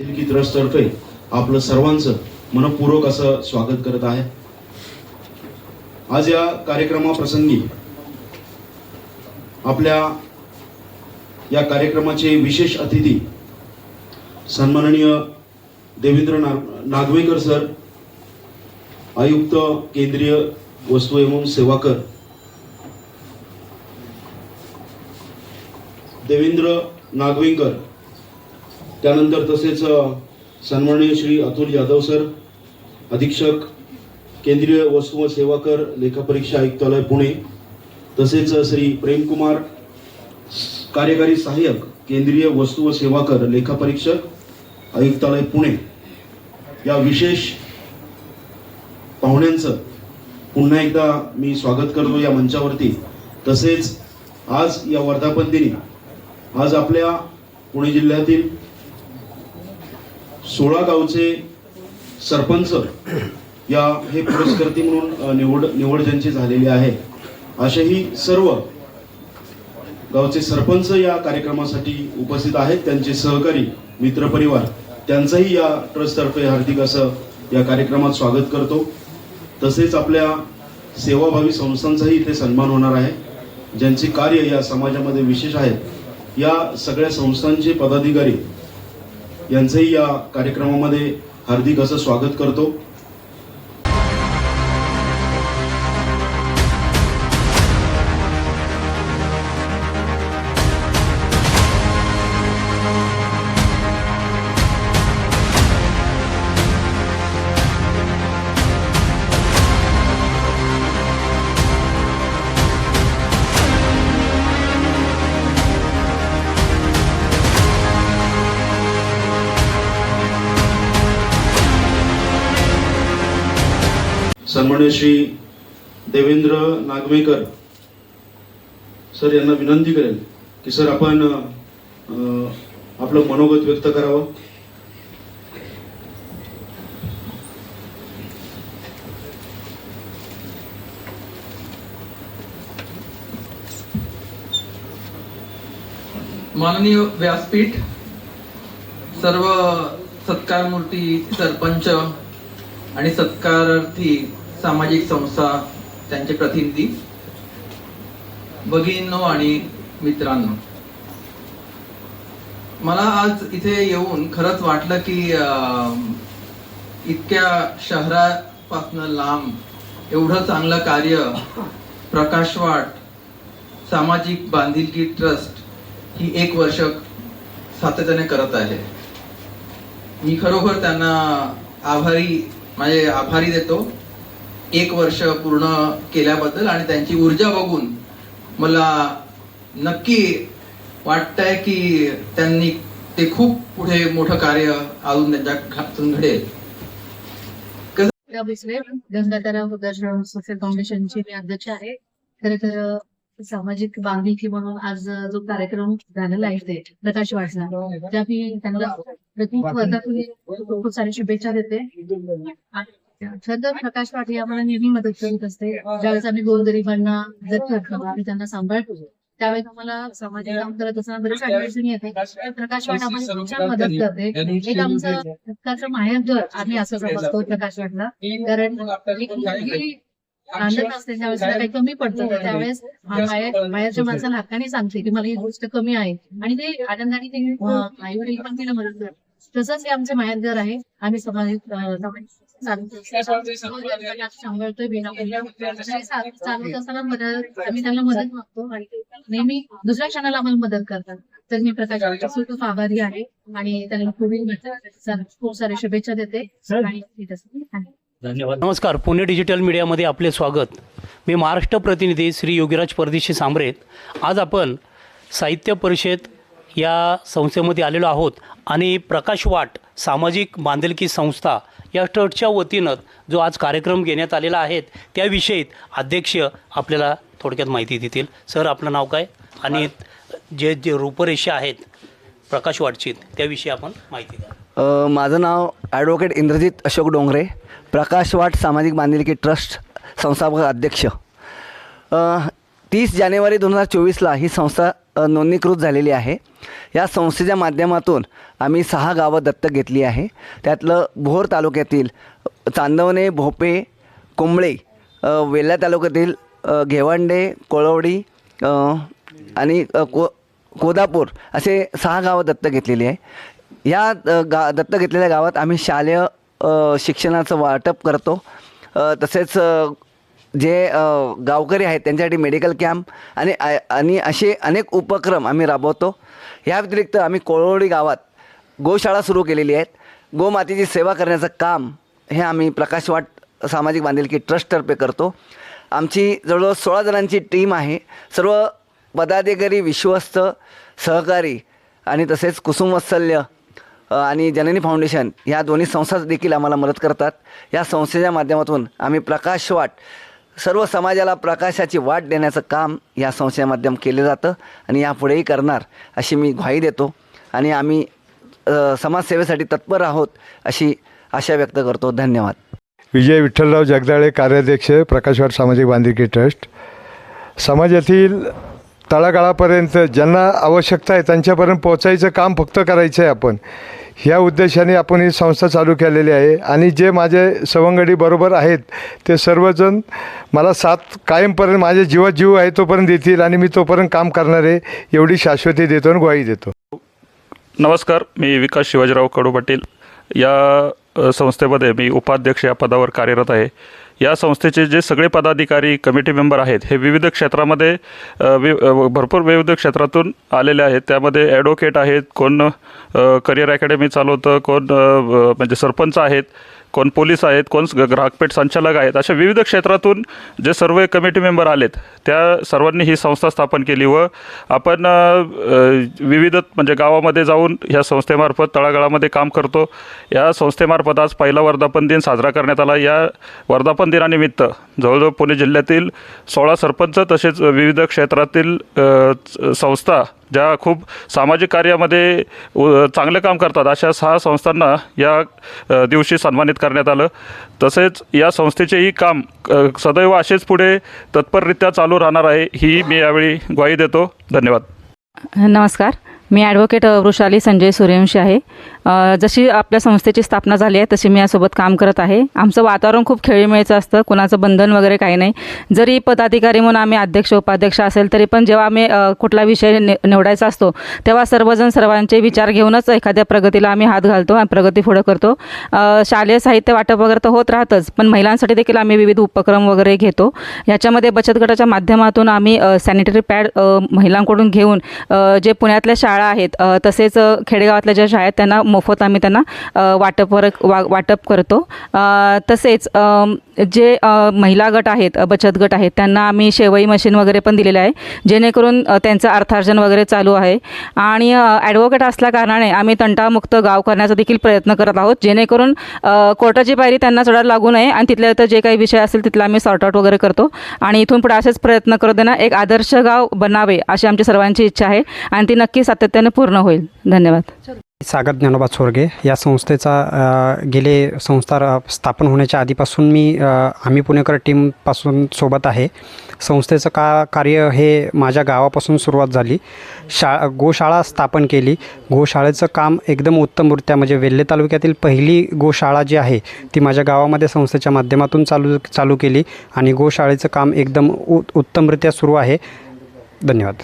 की ट्रस्टतर्फे आपलं सर्वांचं मनपूर्वक असं स्वागत करत आहे. आज या कार्यक्रमाप्रसंगी आपल्या या कार्यक्रमाचे विशेष अतिथी सन्माननीय देवेंद्र नाग- नागवेकर सर आयुक्त केंद्रीय वस्तू एवं सेवा कर देवेंद्र नागवेकर त्यानंतर तसेच सन्माननीय श्री अतुल यादव सर अधीक्षक केंद्रीय वस्तू व सेवा कर लेखापरीक्षा आयुक्तालय पुणे तसेच श्री प्रेमकुमार कार्यकारी सहाय्यक केंद्रीय वस्तू व सेवा कर लेखापरीक्षक आयुक्तालय पुणे. या विशेष पाहुण्यांचं पुन्हा एकदा मी स्वागत करतो या मंचावरती. तसेच आज या वर्धापन दिनी आज आपल्या पुणे जिल्ह्यातील सोळा गावचे सरपंच या हे पुरस्कर्ती म्हणून निवड निवड ज्यांची झालेली आहे असेही सर्व गावचे सरपंच या कार्यक्रमासाठी उपस्थित आहेत. त्यांचे सहकारी मित्रपरिवार त्यांचंही या ट्रस्टतर्फे हार्दिक असं या कार्यक्रमात स्वागत करतो. तसेच आपल्या सेवाभावी संस्थांचाही इथे सन्मान होणार आहे. ज्यांचे कार्य या समाजामध्ये विशेष आहेत या सगळ्या संस्थांचे पदाधिकारी यांचंही या कार्यक्रमामध्ये हार्दिक असं स्वागत करतो. सन्मान्य श्री देवेंद्र नागवेकर सर यांना विनंती करेल की सर आपण आपलं मनोगत व्यक्त करावं. माननीय व्यासपीठ सर्व सत्कारमूर्ती सरपंच आणि सत्कारार्थी सामाजिक संस्था त्यांचे प्रतिनिधी भगिनींनो आणि मित्रांनो. मला आज इथे येऊन खरंच वाटलं की इतक्या शहरापासनं लांब एवढं चांगलं कार्य प्रकाशवाट सामाजिक बांधिलकी ट्रस्ट ही एक वर्ष सातत्याने करत आहे. मी खरोखर त्यांना आभारी म्हणजे आभारी देतो. एक वर्ष पूर्ण केल्याबद्दल आणि त्यांची ऊर्जा बघून मला नक्की वाटतंय की त्यांनी ते खूप पुढे मोठं कार्य अजून त्यांच्या हातून घडेल. गजराव सोशल फाउंडेशनची मी अध्यक्ष आहे. खरं तर सामाजिक बांधिलकी म्हणून आज जो कार्यक्रम झालेला आहे ते प्रकाश वाचना त्या मी त्यांना खूप सारी शुभेच्छा देते. तर प्रकाश पाटील आम्हाला नेहमी मदत करत असते. ज्यावेळेस आम्ही गोरगरिबांना मदत करतो आम्ही त्यांना सांभाळतो. त्यावेळेस आम्हाला सामाजिक काम करत असताना बरेच अडचणी येते प्रकाश वाट आम्हाला छान मदत करते. एक आमचं हक्काचं माहेर घर आम्ही असं समजतो प्रकाश वाटला कारण एक मुलगी रांधत असते त्यावेळेस तिला काही कमी पडतं. त्यावेळेस बाहेर बाहेरच्या माणसाला हक्काने सांगते की मला ही गोष्ट कमी आहे. आणि ते आनंदाने ते आई वडील पण तिला मदत करतात. तसंच हे आमचे माहेर घर आहे. आम्ही समाजिक असताना मदत आम्ही त्यांना मदत मागतो. आणि नेहमी दुसऱ्या क्षणाला आम्हाला मदत करतात. तर मी प्रकाश खूप आभारी आहे. आणि त्यांना पुढील खूप साऱ्या शुभेच्छा देते. आणि. धन्यवाद. नमस्कार. पुणे डिजिटल मीडियामध्ये आपले स्वागत. मी महाराष्ट्र प्रतिनिधी श्री योगीराज परदेशी सांबरेत आज आपण साहित्य परिषद या संस्थेमध्ये आलेलो आहोत. आणि प्रकाश वाट सामाजिक बांधिलकी संस्था या ट्रस्टच्या वतीनं जो आज कार्यक्रम घेण्यात आलेला आहे त्याविषयी अध्यक्ष आपल्याला थोडक्यात माहिती देतील. सर आपलं नाव काय? आणि जे जे रूपरेषा आहेत प्रकाश वाटची त्याविषयी आपण माहिती द्या. माझं नाव ॲडव्होकेट इंद्रजित अशोक डोंगरे प्रकाश वाट सामाजिक बांधिलकी ट्रस्ट संस्थापक अध्यक्ष. तीस जानेवारी दोन हजार चोवीसला ही संस्था नोंदणीकृत झालेली आहे. या संस्थेच्या माध्यमातून आम्ही सहा गावं दत्तक घेतली आहे. त्यातलं भोर तालुक्यातील चांदवणे भोपे कोंबळे वेल्हा तालुक्यातील घेवंडे कोळवडी आणि को कोदापूर असे सहा गावं दत्तक घेतलेली आहे. या गा दत्तक घेतलेल्या गावात आम्ही शालेय शिक्षणाचं वाटप करतो. तसेच जे गावकरी आहेत त्यांच्यासाठी मेडिकल कॅम्प आणि आणि असे अनेक उपक्रम आम्ही राबवतो. या व्यतिरिक्त आम्ही कोळवडी गावात गोशाळा सुरू केलेली आहेत. गोमातेची सेवा करण्याचं काम हे आम्ही प्रकाशवाट सामाजिक बांधिलकी ट्रस्टतर्फे करतो. आमची जवळजवळ सोळा जणांची टीम आहे. सर्व पदाधिकारी विश्वस्त सहकारी आणि तसेच कुसुमवत्सल्य आणि जननी फाउंडेशन ह्या दोन्ही संस्था देखील आम्हाला मदत करतात. या संस्थेच्या माध्यमातून आम्ही प्रकाशवाट सर्व समाजाला प्रकाशाची वाट देण्याचं काम या संस्थेमाध्यम केलं जातं आणि यापुढेही करणार अशी मी ग्वाही देतो. आणि आम्ही समाजसेवेसाठी तत्पर आहोत अशी आशा व्यक्त करतो. धन्यवाद. विजय विठ्ठलराव जगदाळे कार्याध्यक्ष प्रकाशवाड सामाजिक बांधिकी ट्रस्ट. समाजातील तळागाळापर्यंत ज्यांना आवश्यकता आहे त्यांच्यापर्यंत पोचायचं काम फक्त करायचं आहे आपण. ह्या उद्देशाने आपण ही संस्था चालू केलेली आहे. आणि जे माझे सवंगडी बरोबर आहेत ते सर्वजण मला साथ कायमपर्यंत माझ्या जीवात जीव आहे तोपर्यंत देतील आणि मी तोपर्यंत काम करणार आहे एवढी शाश्वती देतो आणि ग्वाही देतो. नमस्कार मी विकास शिवाजीराव कडू पाटील या संस्थेमध्ये मी उपाध्यक्ष या पदावर कार्यरत आहे. या संस्थेचे जे सगळे पदाधिकारी कमिटी मेंबर आहेत हे विविध क्षेत्रामध्ये वि भरपूर विविध क्षेत्रातून आलेले आहेत. त्यामध्ये ॲडव्होकेट आहेत कोण करिअर अकॅडमी चालवतं कोण म्हणजे सरपंच आहेत. कोण पोलीस आहेत कोण ग्राहकपेठ संचालक आहेत अशा विविध क्षेत्रातून जे सर्व कमिटी मेंबर आलेत त्या सर्वांनी ही संस्था स्थापन केली व आपण विविध म्हणजे गावामध्ये जाऊन ह्या संस्थेमार्फत तळागाळामध्ये काम करतो. या संस्थेमार्फत आज पहिला वर्धापन दिन साजरा करण्यात आला. या वर्धापन दिनानिमित्त जवळजवळ पुणे जिल्ह्यातील सोळा सरपंच तसेच विविध क्षेत्रातील संस्था ज्या खूप सामाजिक कार्यामध्ये चांगलं काम करतात अशा सहा संस्थांना या दिवशी सन्मानित करण्यात आलं. तसेच या संस्थेचेही काम सदैव असेच पुढे तत्पररित्या चालू राहणार आहे ही मी यावेळी ग्वाही देतो. धन्यवाद. नमस्कार. मी ॲडव्होकेट वृषाली संजय सूर्यवंशी आहे. जशी आपल्या संस्थेची स्थापना झाली आहे तशी मी यासोबत काम करत आहे. आमचं वातावरण खूप खेळीमेळीचं असतं कुणाचं बंधन वगैरे काही नाही. जरी पदाधिकारी म्हणून आम्ही अध्यक्ष उपाध्यक्ष असेल तरी पण जेव्हा आम्ही कुठला विषय नि निवडायचा असतो तेव्हा सर्वजण सर्वांचे विचार घेऊनच एखाद्या प्रगतीला आम्ही हात घालतो आणि प्रगती पुढं करतो. शालेय साहित्य वाटप वगैरे तर होत राहतच पण महिलांसाठी देखील आम्ही विविध उपक्रम वगैरे घेतो. याच्यामध्ये बचत गटाच्या माध्यमातून आम्ही सॅनिटरी पॅड महिलांकडून घेऊन जे पुण्यातल्या शाळा शाळा आहेत. तसेच खेडेगावातल्या ज्या शाळा आहेत त्यांना मोफत आम्ही त्यांना अ, वाटपवर वा वाटप करतो. तसेच जे महिला गट आहेत बचत गट आहेत त्यांना आम्ही शेवई मशीन वगैरे पण दिलेलं आहे जेणेकरून त्यांचं अर्थार्जन वगैरे चालू आहे. आणि ॲडव्होकेट असल्या कारणाने आम्ही तंटामुक्त गाव करण्याचा देखील प्रयत्न करत आहोत जेणेकरून कोर्टाची पायरी त्यांना चढायला लागू नये आणि तिथल्या तर जे काही विषय असेल तिथला आम्ही सॉर्ट आउट वगैरे करतो. आणि इथून पुढे असेच प्रयत्न करत देणार एक आदर्श गाव बनावे अशी आमची सर्वांची इच्छा आहे. आणि ती नक्की सातत्याने पूर्ण होईल. धन्यवाद. सागर ज्ञानोबा चोरगे या संस्थेचा गेले संस्था स्थापन होण्याच्या आधीपासून मी आम्ही पुणेकर टीमपासून सोबत आहे. संस्थेचं का कार्य हे माझ्या गावापासून सुरुवात झाली. शा गोशाळा स्थापन केली. गोशाळेचं काम एकदम उत्तमरित्या म्हणजे वेल्हे तालुक्यातील पहिली गोशाळा जी आहे ती माझ्या गावामध्ये संस्थेच्या माध्यमातून चालू चालू केली आणि गोशाळेचं काम एकदम उ उत्तमरित्या सुरू आहे. धन्यवाद.